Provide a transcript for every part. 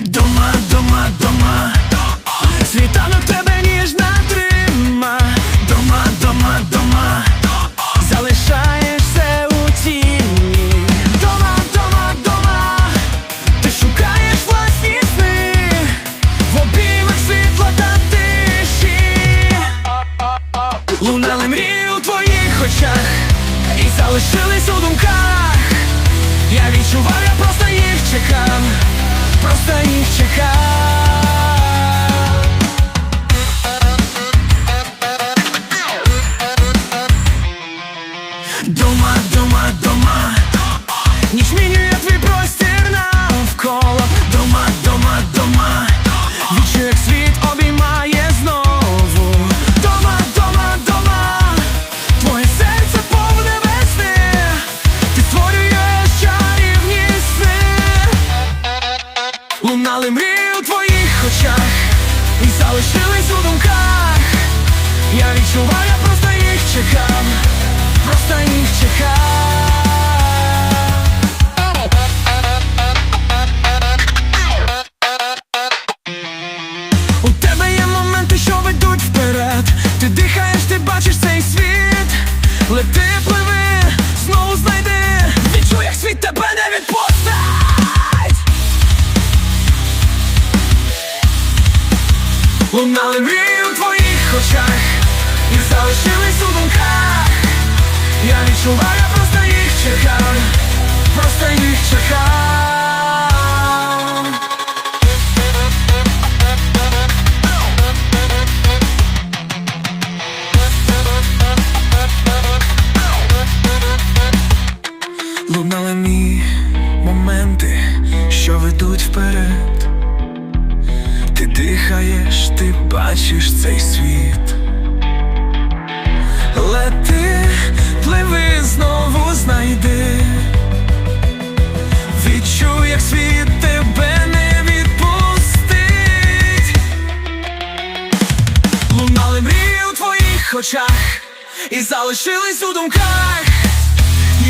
Дома, дома, дома, світанок тебе ніжна трима. Дома, дома, дома, залишаєш все у тіні. Дома, дома, дома, ти шукаєш власні сни, в обіймах світла та тиші. Лунали мрії залишились у думках. Я відчував, я просто їх чекав, просто їх чекав. Відчував, я просто їх чекав, просто їх чекав. У тебе є моменти, що ведуть вперед. Ти дихаєш, ти бачиш цей світ. Лети, пливи, знову знайди. Відчуй, як світ тебе не відпустить. Лунали мрії у твоїх очах і залишились у думках. Я відчуваю, просто їх чекав, просто їх чекав. Лунали мій моменти, що ведуть вперед. Ти дихаєш, ти бачиш цей світ. Як світ тебе не відпустить. Лунали мрії у твоїх очах і залишились у думках.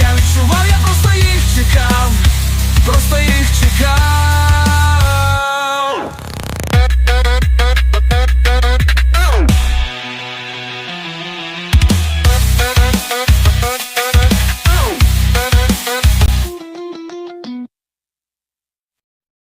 Я відчував, я просто їх чекав, просто їх чекав.